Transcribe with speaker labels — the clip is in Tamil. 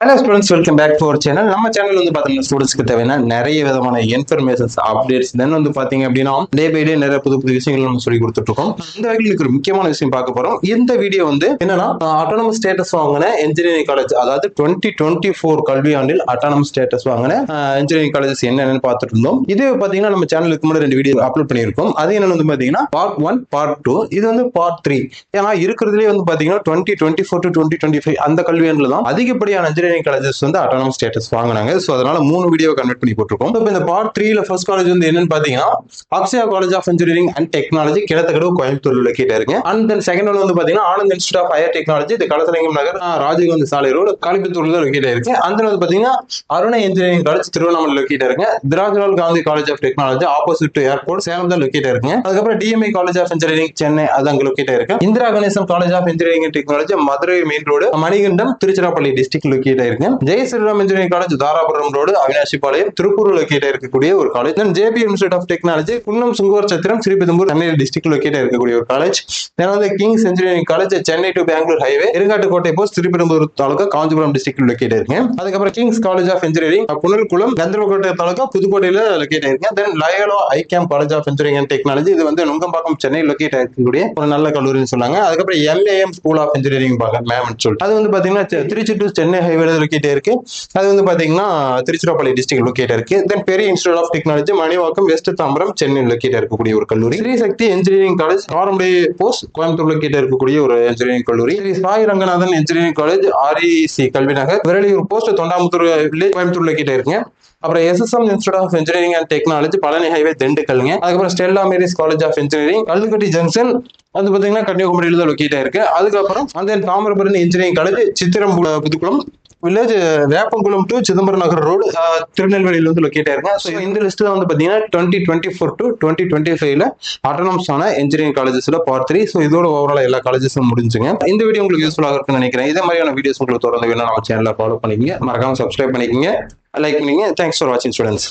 Speaker 1: Hello students welcome back to our channel நம்ம சேனல் வந்து பார்த்தீங்கன்னா ஸ்டூடெண்ட்ஸ்க்கு தேவையான நிறைய விதமான இன்ஃபர்மேஷன்ஸ் அப்டேட்ஸ் தென் வந்து பார்த்தீங்க அப்படின்னா டே பை டே நிறைய புது புது விஷயங்கள் நம்ம சொல்லி கொடுத்துட்டு இருக்கோம் இந்த வகையில் ஒரு முக்கியமான விஷயம் பார்க்க போறோம். இந்த வீடியோ வந்து என்னன்னா அட்டானமஸ் ஸ்டேட்டஸ் வாங்கின இன்ஜினியரிங் காலேஜ் அதாவது டுவெண்ட்டி டுவெண்ட்டி ஃபோர் கல்வி ஆண்டில் அட்டானமஸ் ஸ்டேட்டஸ் வாங்கின இன்ஜினியரிங் காலேஜஸ் என்னென்னு பார்த்துட்டு இருந்தோம் இது பார்த்தீங்கன்னா நம்ம சேனலுக்கு முன்னாடி ரெண்டு வீடியோ அப்லோட் பண்ணியிருக்கோம். அது என்னன்னு வந்து பார்த்தீங்கன்னா பார்ட் ஒன் பார்ட் டூ இது வந்து பார்ட் த்ரீ ஏன்னா இருக்கிறதுலே வந்து பார்த்தீங்கன்னா twenty twenty four to twenty twenty five அந்த கல்வி ஆண்டில் தான் அதிகப்படியான இன்ஜினியரிங் காலேஜஸ் வந்து அட்டானமஸ் ஸ்டேட்டஸ் வாங்கினாங்க. ஸோ அதனால மூணு வீடியோ கன்வெர்ட் பண்ணி போட்டிருக்கோம். இப்போ இந்த பார்ட் த்ரீல ஃபர்ஸ்ட் காலேஜ் வந்து என்னன்னு பார்த்தீங்கன்னா Akshaya college of engineering and technology Kinathukadavu Coimbatore locate இருக்கு அண்ட் தென் செகண்ட் ஒன் வந்து பார்த்தீங்கன்னா Anand institute of higher technology இது கலசலிங்கம் நகர் ராஜீவ்காந்தி சாலை ரோடு காலிபத்தூர்ல லொக்கேட் இருக்கு. அந்த வந்து பார்த்தீங்கன்னா Aruna engineering college Tiruvannamalai locate இருக்கு. Dhirajlal Gandhi college of technology opposite to airport Salem தான் லொக்கேட் இருக்குங்க அதுக்கப்புறம் TMI college of engineering Chennai அது அங்க லொக்கேட் இருக்கு. Indira Ganesan college of engineering technology Madurai main road Manikandam Tiruchirappalli district locate இருக்கு Jaya Sriram engineering college Dharapuram road Avinashi Palayam Tiruppur locate இருக்கக்கூடிய ஒரு college then JP institute of technology Kunnam Sunguvar Chathiram Sriperumbudur Chennai district locate இருக்கக்கூடிய ஒரு காலேஜ் தென் வந்து kings engineering college Chennai to Bangalore highway Irungattukottai post Sriperumbudur taluka Kanchipuram district locate இருக்கு அதுக்கப்புறம் kings college of engineering Punalkulam Gandarvakottai taluka புதுக்கோட்டையில locate ஆயிருக்கு then Loyola ICAM college of engineering and technology இது வந்து நுங்கம்பாக்கம் சென்னை லொக்கேட் இருக்கக்கூடிய ஒரு நல்ல கல்லூரின்னு சொன்னாங்க. அதுக்கப்புறம் எம்ஏஎம் ஸ்கூல் ஆஃப் இன்ஜினியரிங் மேம்னு சொல்லிட்டு. அது வந்து பாத்தீங்கன்னா திருச்சி டு சென்னை ஹைவே ஹைவேல லொக்கேட் இருக்கு. அது வந்து பாத்தீங்கன்னா திருச்சிராப்பள்ளி டிஸ்ட்ரிக்ட் லொக்கேட் இருக்கு. தென் பெரிய institute of technology Manivakkam west Tambaram Chennai locate இருக்கக்கூடிய ஒரு கல்லூரி. ஸ்ரீ சக்தி இன்ஜினியரிங் காலேஜ் ஆரம்பி போஸ்ட் கோயம்புத்தூர் லொக்கேட் இருக்கக்கூடிய ஒரு இன்ஜினியரிங் கல்லூரி. Sri Sai Ranganathan engineering college REC Kalvi Nagar Viraliyur post Thondamuthur village Coimbatore locate இருக்குங்க. அப்புறம் SSM institute of engineering and technology Palani highway திண்டுக்கல்ங்க. அதுக்கப்புறம் Stella Mary's college of engineering Kallukatti junction அது பார்த்தீங்கன்னா கன்னியாகுமரியில தான் லொக்கேட் ஆயிருக்கு. அதுக்கப்புறம் அந்த Thamirabarani engineering college Chithiram Pudukulam village Veppankulam to Chidambaram Nagar road திருநெல்வேலியில வந்து லொக்கேட் ஆயிருக்கும் ஸோ இந்த லிஸ்ட் தான் வந்து பார்த்தீங்கன்னா twenty twenty four to twenty twenty ஃபைவ்ல ஆட்டோனம்ஸ் ஆன இன்ஜினியரிங் காலேஜஸ்ல பார்ட் த்ரீ ஸோ இதோட ஓவரால் எல்லா காலேஜஸும் முடிஞ்சுங்க. இந்த வீடியோ உங்களுக்கு யூஸ்ஃபுல்லாக இருக்கும்னு நினைக்கிறேன். இதே மாதிரியான வீடியோஸ் உங்களுக்கு தொடர்ந்து வேணும் நம்ம சேனலில் ஃபாலோ பண்ணிக்கிங்க. மறக்காம சப்ஸ்கிரைப் பண்ணிக்கிங்க. லைக் பண்ணிங்க தேங்க்ஸ் ஃபார் வாட்சிங் ஸ்டூடெண்ட்ஸ்